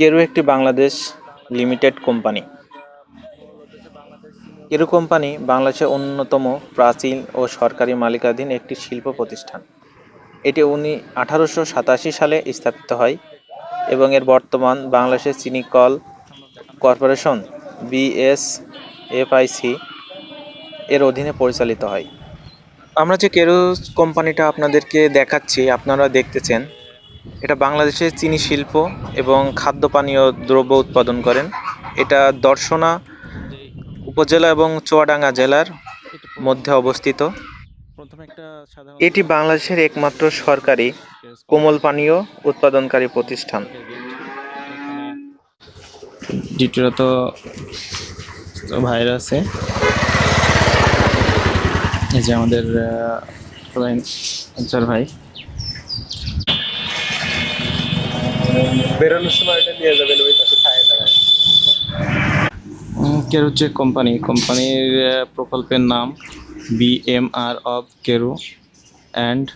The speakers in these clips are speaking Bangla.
কেরু একটি Bangladesh limited company. Carew company বাংলাদেশের অন্যতম প্রাচীন ও সরকারি মালিকাধীন একটি শিল্প প্রতিষ্ঠান। এটি উনি আঠারোশো সাতাশি সালে স্থাপিত হয় এবং এর বর্তমান বাংলাদেশের চিনি কল কর্পোরেশন বিএসএফআইসি এর অধীনে পরিচালিত হয়। আমরা যে কেরু কোম্পানিটা আপনাদেরকে দেখাচ্ছি, আপনারা দেখতেছেন এটা বাংলাদেশের চিনি শিল্প এবং খাদ্য পানীয় দ্রব্য উৎপাদন করেন। এটা দর্শনা উপজেলা এবং চুয়াডাঙ্গা জেলার মধ্যে অবস্থিত। এটি বাংলাদেশের একমাত্র সরকারি কোমল পানীয় উৎপাদনকারী প্রতিষ্ঠান। দ্বিতীয়ত ভাইরা আছে। এই যে আমাদের আনসার ভাই। বেরোনোর সময় এটা নিয়ে যাবেন, ওই পাশে ছায়া দাঁড়ায়। কেরু যে কোম্পানি। কোম্পানির প্রকল্পের নাম BMR of Carew and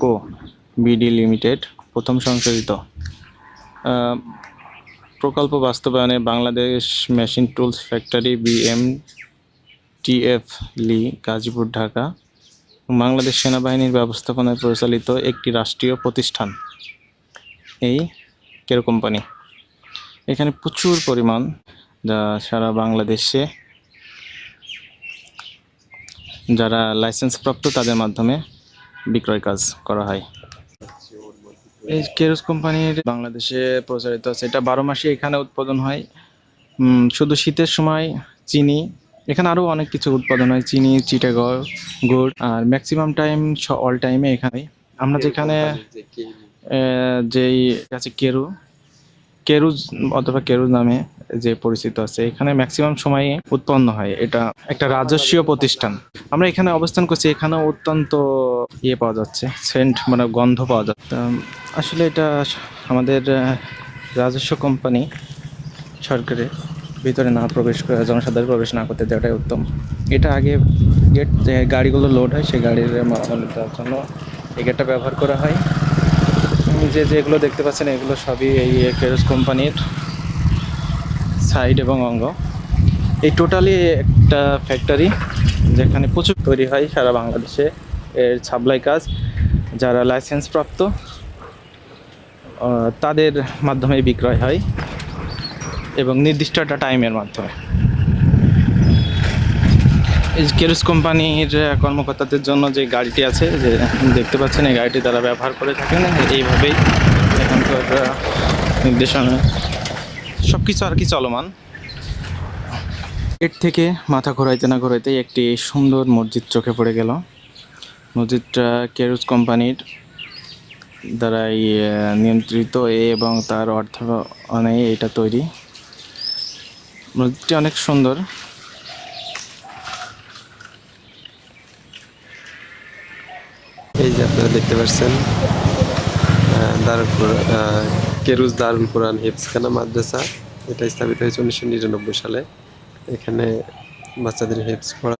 Co BD limited প্রথম সংশোধিত। প্রকল্প বাস্তবায়নে Bangladesh machine tools factory BM TF লি গাজীপুর, ঢাকা বাংলাদেশ সেনাবাহিনীর ব্যবস্থাপনায় পরিচালিত একটি রাষ্ট্রীয় প্রতিষ্ঠান। এই কেরু কোম্পানি। এখানে প্রচুর পরিমাণ, যা সারা বাংলাদেশে যারা লাইসেন্সপ্রাপ্ত তাদের মাধ্যমে বিক্রয় কাজ করা হয়। এই কেরোস কোম্পানির বাংলাদেশে প্রচারিত আছে। এটা বারো মাসে এখানে উৎপাদন হয়। শুধু শীতের সময় চিনি, এখানে আরও অনেক কিছু উৎপাদন হয়। চিনি চিটাগড় গুড়, আর ম্যাক্সিমাম টাইম অল টাইমে এখানে। আমরা যেখানে যেই আছে কেরু, কেরুজ অথবা কেরুজ নামে যে পরিচিত আছে, এখানে ম্যাক্সিমাম সময়ে উৎপন্ন হয়। এটা একটা রাজস্বীয় প্রতিষ্ঠান। আমরা এখানে অবস্থান করছি, এখানেও অত্যন্ত ইয়ে পাওয়া যাচ্ছে সেন্ট মানে গন্ধ পাওয়া যাচ্ছে। আসলে এটা আমাদের রাজস্ব কোম্পানি সরকারের ভিতরে না প্রবেশ করে, জনসাধারণ প্রবেশ না করতে দেওয়াটাই উত্তম। এটা আগে গেট গাড়িগুলো লোড হয়, সেই গাড়ির মালামাল দেওয়ার জন্য এই গেটটা ব্যবহার করা হয়। যে যেগুলো দেখতে পাচ্ছেন, এগুলো সবই এই কেরোস কোম্পানির সাইড এবং অঙ্গ। এই টোটালি একটা ফ্যাক্টরি যেখানে প্রচুর তৈরি হয় সারা বাংলাদেশে। এর সাপ্লাই কাজ, যারা লাইসেন্স প্রাপ্ত তাদের মাধ্যমে বিক্রয় হয় এবং নির্দিষ্ট একটা টাইমের মাধ্যমে। কেরোস কোম্পানির কর্মকর্তাদের জন্য যে গাড়িটি আছে যে দেখতে পাচ্ছেন এই গাড়িটি তারা ব্যবহার করে থাকেন। এইভাবেই এখানকার নির্দেশনা। সব কিছু আর কি চলমান। এর থেকে মাথা ঘোরাইতে না ঘোরাইতে একটি সুন্দর মসজিদ চোখে পড়ে গেল। মসজিদটা কেরুজ কোম্পানির দ্বারা এই, নিয়ন্ত্রিত এবং তার অর্থ অনেক এটা তৈরি। মসজিদটি অনেক সুন্দর। যে আপনারা দেখতে পাচ্ছেন দারুল কেরুজ দারুল কোরআন হেফসখানা মাদ্রাসা। এটা স্থাপিত হয়েছে উনিশশো নিরানব্বই সালে। এখানে বাচ্চাদের হেফস পড়া